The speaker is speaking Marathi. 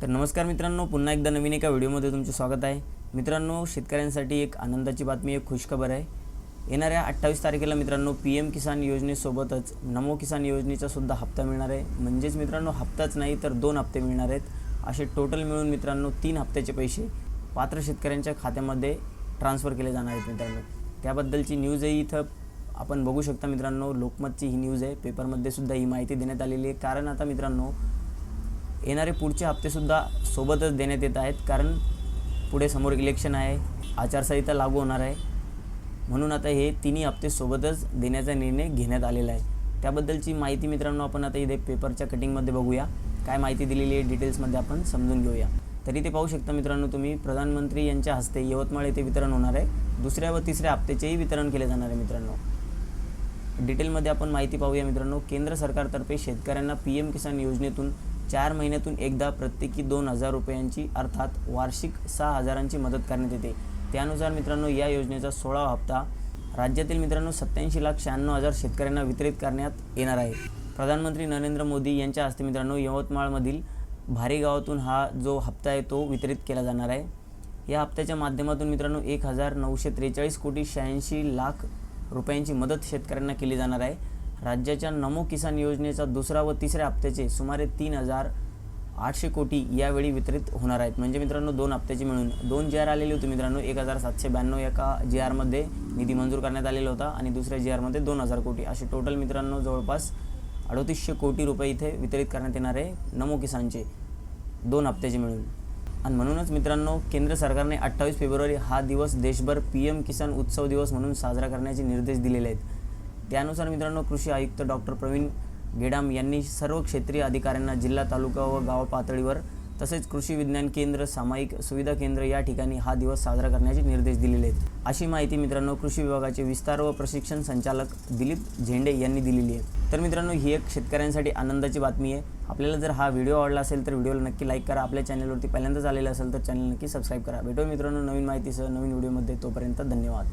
तर नमस्कार मित्रांनो पुन्हा एकदा नवीन एका व्हिडिओमध्ये तुमचे स्वागत आहे. मित्रांनो शेतकऱ्यांसाठी एक आनंदाची बातमी एक खुशखबर आहे. येणाऱ्या अठ्ठावीस तारखेला मित्रांनो पी एम किसान योजनेसोबतच नमो किसान योजनेचा सुद्धा हप्ता मिळणार आहे. म्हणजेच मित्रांनो हप्ताच नाही तर दोन हप्ते मिळणार आहेत. असे टोटल मिळून मित्रांनो तीन हप्त्याचे पैसे पात्र शेतकऱ्यांच्या खात्यामध्ये ट्रान्सफर केले जाणार आहेत मित्रांनो. त्याबद्दलची न्यूजही इथं आपण बघू शकता मित्रांनो. लोकमतची ही न्यूज आहे. पेपरमध्ये सुद्धा ही माहिती देण्यात आलेली आहे. कारण आता मित्रांनो येणारे पुढचे हप्तेसुद्धा सोबतच देण्यात येत आहेत. कारण पुढे समोर इलेक्शन आहे. आचारसंहिता लागू होणार आहे. म्हणून आता हे तिन्ही हप्ते सोबतच देण्याचा निर्णय घेण्यात आलेला आहे. त्याबद्दलची माहिती मित्रांनो आपण आता इथे पेपरच्या कटिंगमध्ये बघूया. काय माहिती दिलेली आहे डिटेल्समध्ये आपण समजून घेऊया. तरी ते पाहू शकता मित्रांनो तुम्ही प्रधानमंत्री यांच्या हस्ते यवतमाळ येथे वितरण होणार आहे. दुसऱ्या व तिसऱ्या हप्त्याचेही वितरण केले जाणार आहे मित्रांनो. डिटेलमध्ये आपण माहिती पाहूया मित्रांनो. केंद्र सरकारतर्फे शेतकऱ्यांना पी एम किसान योजनेतून चार महिन्यातून एकदा प्रत्येकी दोन हजार रुपयांची अर्थात वार्षिक सहा हजारांची मदत करण्यात येते. त्यानुसार मित्रांनो या योजनेचा सोळावा हप्ता राज्यातील मित्रांनो सत्याऐंशी लाख शहाण्णव हजार शेतकऱ्यांना वितरित करण्यात येणार आहे. प्रधानमंत्री नरेंद्र मोदी यांच्या हस्ते मित्रांनो यवतमाळमधील भारी गावातून हा जो हप्ता आहे तो वितरित केला जाणार आहे. या हप्त्याच्या माध्यमातून मित्रांनो एक हजार नऊशे त्रेचाळीस कोटी शहाऐंशी लाख रुपयांची मदत शेतकऱ्यांना केली जाणार आहे. राज्याच्या नमो किसान योजनेचा दुसरा व तिसऱ्या हप्त्याचे सुमारे तीन हजार आठशे कोटी यावेळी वितरित होणार आहेत. म्हणजे मित्रांनो दोन हप्त्याचे मिळून दोन जी आर आलेले होते मित्रांनो एक हजार सातशे ब्याण्णव एका जी आरमध्ये निधी मंजूर करण्यात आलेला होता आणि दुसऱ्या जी आरमध्ये दोन हजार कोटी. असे टोटल मित्रांनो जवळपास अडोतीसशे कोटी रुपये इथे वितरित करण्यात येणार आहे नमो किसानचे. दोन हप्त्याचे मिळून. आणि म्हणूनच मित्रांनो केंद्र सरकारने अठ्ठावीस फेब्रुवारी हा दिवस देशभर पी एम किसान उत्सव दिवस म्हणून साजरा करण्याचे निर्देश दिलेले आहेत. त्यानुसार मित्रांनो कृषी आयुक्त डॉक्टर प्रवीण गेडाम यांनी सर्व क्षेत्रीय अधिकाऱ्यांना जिल्हा तालुका व गाव पातळीवर तसेच कृषी विज्ञान केंद्र सामायिक सुविधा केंद्र या ठिकाणी हा दिवस साजरा करण्याचे निर्देश दिलेले आहेत. अशी माहिती मित्रांनो कृषी विभागाचे विस्तार व प्रशिक्षण संचालक दिलीप झेंडे यांनी दिलेली आहे. तर मित्रांनो ही एक शेतकऱ्यांसाठी आनंदाची बातमी आहे. आपल्याला जर हा व्हिडिओ आवडला असेल तर व्हिडिओला नक्की लाईक करा. आपल्या चॅनलवरती पहिल्यांदाच आलेला असेल तर चॅनल नक्की सबस्क्राईब करा. भेटूया मित्रांनो नवीन माहितीसह नवीन व्हिडिओमध्ये. तोपर्यंत धन्यवाद.